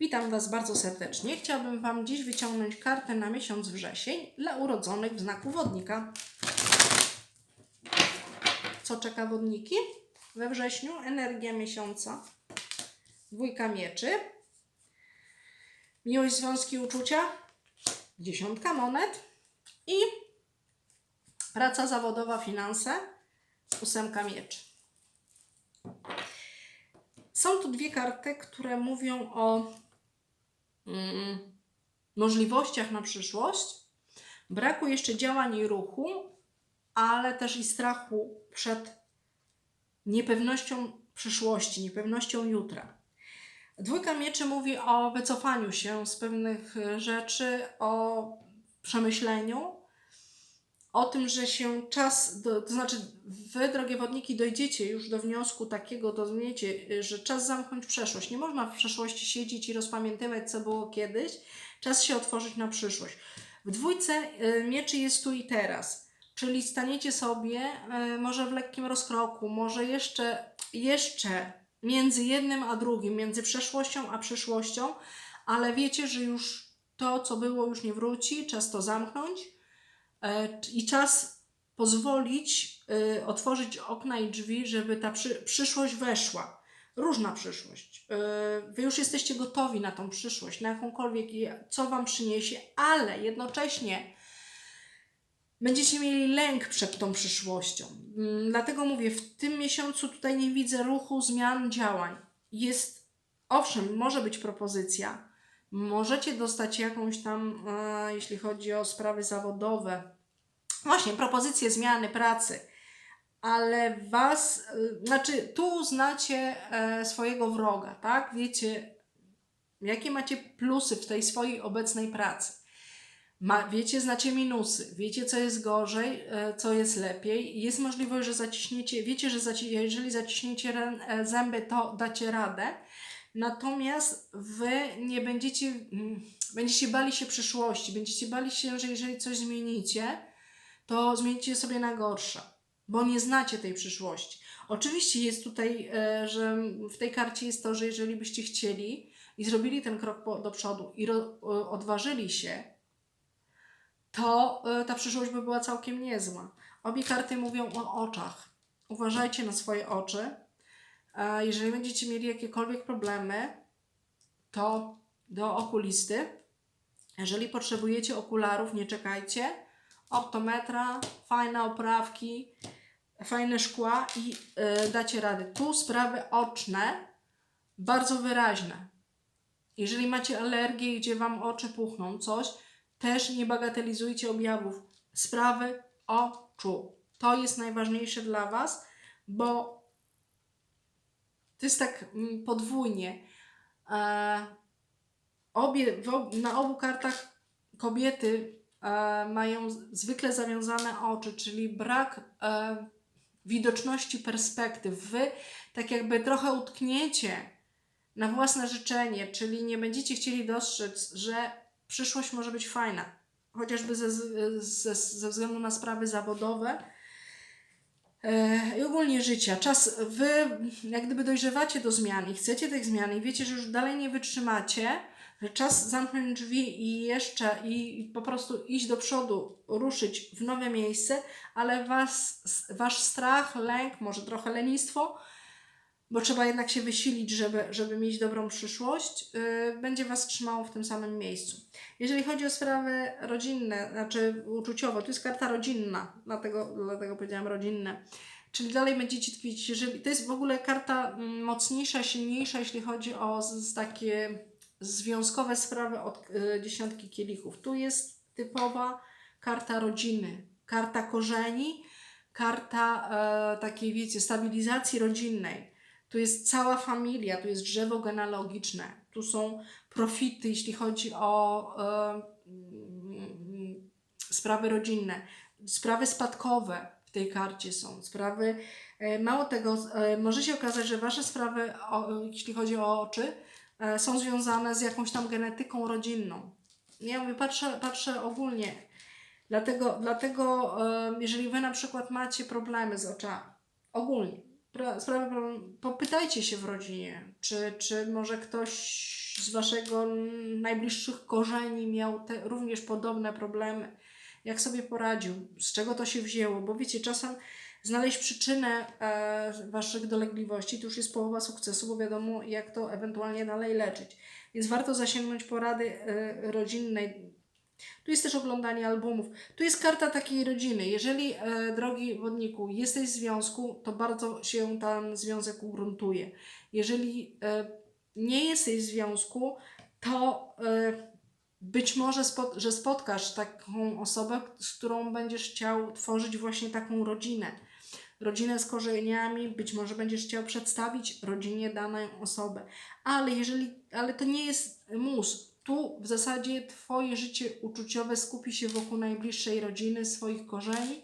Witam Was bardzo serdecznie. Chciałabym Wam dziś wyciągnąć kartę na miesiąc wrzesień dla urodzonych w znaku wodnika. Co czeka wodniki? We wrześniu energia miesiąca, dwójka mieczy, miłość, związki, uczucia, dziesiątka monet i praca zawodowa, finanse, ósemka mieczy. Są tu dwie karty, które mówią o możliwościach na przyszłość, braku jeszcze działań i ruchu, ale też i strachu przed niepewnością przyszłości, niepewnością jutra. Dwójka mieczy mówi o wycofaniu się z pewnych rzeczy, o przemyśleniu, o tym, że się czas, do, to znaczy wy, drogie wodniki, dojdziecie już do wniosku takiego, dozmiecie, y, że czas zamknąć przeszłość. Nie można w przeszłości siedzieć i rozpamiętywać, co było kiedyś. Czas się otworzyć na przyszłość. W dwójce y, mieczy jest tu i teraz, czyli staniecie sobie y, może w lekkim rozkroku, może jeszcze, jeszcze między jednym a drugim, między przeszłością a przyszłością, ale wiecie, że już to, co było, już nie wróci, czas to zamknąć i czas pozwolić y, otworzyć okna i drzwi, żeby ta przy, przyszłość weszła. Różna przyszłość. Y, wy już jesteście gotowi na tą przyszłość, na jakąkolwiek, co Wam przyniesie, ale jednocześnie będziecie mieli lęk przed tą przyszłością. Mm, Dlatego mówię, w tym miesiącu tutaj nie widzę ruchu, zmian, działań. Jest, owszem, może być propozycja, Możecie dostać jakąś tam, e, jeśli chodzi o sprawy zawodowe, właśnie propozycje zmiany pracy, ale was, e, znaczy tu znacie e, swojego wroga, tak? Wiecie, jakie macie plusy w tej swojej obecnej pracy. Ma, wiecie, znacie minusy, wiecie, co jest gorzej, co jest lepiej. Jest możliwość, że zaciśniecie, wiecie, że zaci jeżeli zaciśniecie zęby, to dacie radę. Natomiast wy nie będziecie, mm, będziecie bali się przyszłości, będziecie bali się, że jeżeli coś zmienicie, to zmienicie sobie na gorsze, bo nie znacie tej przyszłości. Oczywiście jest tutaj, e, że w tej karcie jest to, że jeżeli byście chcieli i zrobili ten krok do przodu i odważyli się, to e, ta przyszłość by była całkiem niezła. Obie karty mówią o oczach. Uważajcie na swoje oczy. Jeżeli będziecie mieli jakiekolwiek problemy, to do okulisty. Jeżeli potrzebujecie okularów, nie czekajcie. Optometra, fajne oprawki, fajne szkła i y, dacie radę. Tu sprawy oczne bardzo wyraźne. Jeżeli macie alergię, gdzie wam oczy puchną, coś, też nie bagatelizujcie objawów. Sprawy oczu. To jest najważniejsze dla was, bo to jest tak mm, podwójnie. E, obie, na obu kartach kobiety e, mają zwykle zawiązane oczy, czyli brak e, widoczności perspektyw. Wy tak jakby trochę utkniecie na własne życzenie, czyli nie będziecie chcieli dostrzec, że przyszłość może być fajna, chociażby ze, ze, ze względu na sprawy zawodowe. E, i ogólnie życia. Czas, wy jak gdyby dojrzewacie do zmian i chcecie tych zmian i wiecie, że już dalej nie wytrzymacie, że czas zamknąć drzwi i jeszcze i, i po prostu iść do przodu, ruszyć w nowe miejsce, ale was, wasz strach, lęk, może trochę lenistwo, bo trzeba jednak się wysilić, żeby, żeby mieć dobrą przyszłość, yy, będzie was trzymało w tym samym miejscu. Jeżeli chodzi o sprawy rodzinne, znaczy uczuciowe, to jest karta rodzinna, dlatego, dlatego powiedziałam rodzinne. Czyli dalej będziecie tkwić, jeżeli to jest w ogóle karta mm, mocniejsza, silniejsza, jeśli chodzi o z takie związkowe sprawy od y, dziesiątki kielichów. Tu jest typowa karta rodziny, karta korzeni, karta e, takiej, wiecie, stabilizacji rodzinnej. Tu jest cała familia, tu jest drzewo genealogiczne, tu są profity, jeśli chodzi o sprawy rodzinne, sprawy spadkowe w tej karcie są, sprawy, e, mało tego, e, może się okazać, że Wasze sprawy, o, jeśli chodzi o oczy, e, są związane z jakąś tam genetyką rodzinną. Ja mówię, patrzę, patrzę ogólnie, dlatego, dlatego jeżeli Wy na przykład macie problemy z oczami, ogólnie, sprawy, popytajcie się w rodzinie, czy, czy może ktoś z waszego najbliższych korzeni miał te, również podobne problemy, jak sobie poradził, z czego to się wzięło, bo wiecie, czasem znaleźć przyczynę e, waszych dolegliwości to już jest połowa sukcesu, bo wiadomo, jak to ewentualnie dalej leczyć. Więc warto zasięgnąć porady e, rodzinnej. Tu jest też oglądanie albumów. Tu jest karta takiej rodziny. Jeżeli, e, drogi wodniku, jesteś w związku, to bardzo się ten związek ugruntuje. Jeżeli e, nie jesteś w związku, to e, być może, że spotkasz taką osobę, z którą będziesz chciał tworzyć właśnie taką rodzinę. Rodzinę z korzeniami, być może będziesz chciał przedstawić rodzinie daną osobę. Ale jeżeli, ale to nie jest mus. Tu w zasadzie Twoje życie uczuciowe skupi się wokół najbliższej rodziny, swoich korzeni,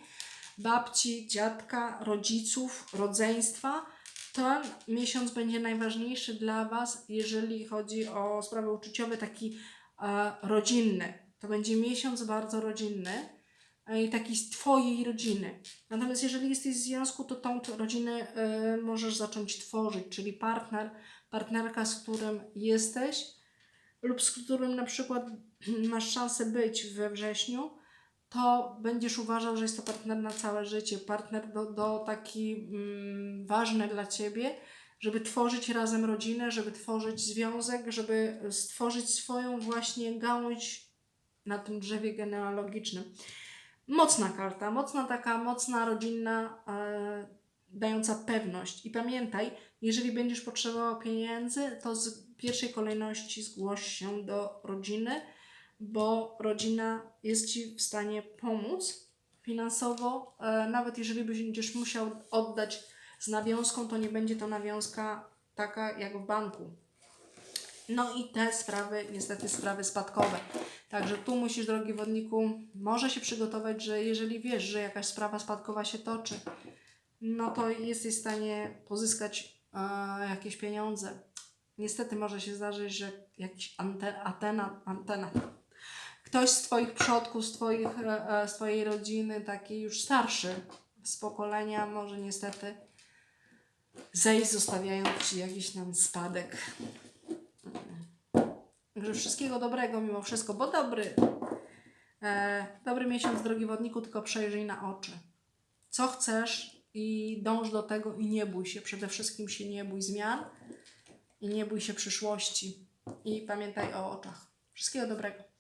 babci, dziadka, rodziców, rodzeństwa. Ten miesiąc będzie najważniejszy dla Was, jeżeli chodzi o sprawy uczuciowe, taki e, rodzinny. To będzie miesiąc bardzo rodzinny e, i taki z Twojej rodziny. Natomiast jeżeli jesteś w związku, to tą rodzinę e, możesz zacząć tworzyć, czyli partner, partnerka, z którym jesteś lub z którym na przykład masz szansę być we wrześniu, to będziesz uważał, że jest to partner na całe życie, partner do, do taki mm, ważny dla Ciebie, żeby tworzyć razem rodzinę, żeby tworzyć związek, żeby stworzyć swoją właśnie gałąź na tym drzewie genealogicznym. Mocna karta, mocna taka, mocna rodzinna, e, dająca pewność. I pamiętaj, jeżeli będziesz potrzebował pieniędzy, to z pierwszej kolejności zgłoś się do rodziny, bo rodzina jest Ci w stanie pomóc finansowo. E, nawet jeżeli będziesz musiał oddać z nawiązką, to nie będzie to nawiązka taka jak w banku. No i te sprawy, niestety sprawy spadkowe. Także tu musisz, drogi wodniku, może się przygotować, że jeżeli wiesz, że jakaś sprawa spadkowa się toczy, no to jesteś w stanie pozyskać e, jakieś pieniądze. Niestety może się zdarzyć, że jakiś ante, antena, antena, ktoś z Twoich przodków, z, twoich, e, e, z Twojej rodziny, taki już starszy z pokolenia, może niestety zejść, zostawiając Ci jakiś tam spadek. Także wszystkiego dobrego mimo wszystko, bo dobry, e, dobry miesiąc, drogi wodniku, tylko przejrzyj na oczy. Co chcesz i dąż do tego i nie bój się. Przede wszystkim się nie bój zmian i nie bój się przyszłości. I pamiętaj o oczach. Wszystkiego dobrego.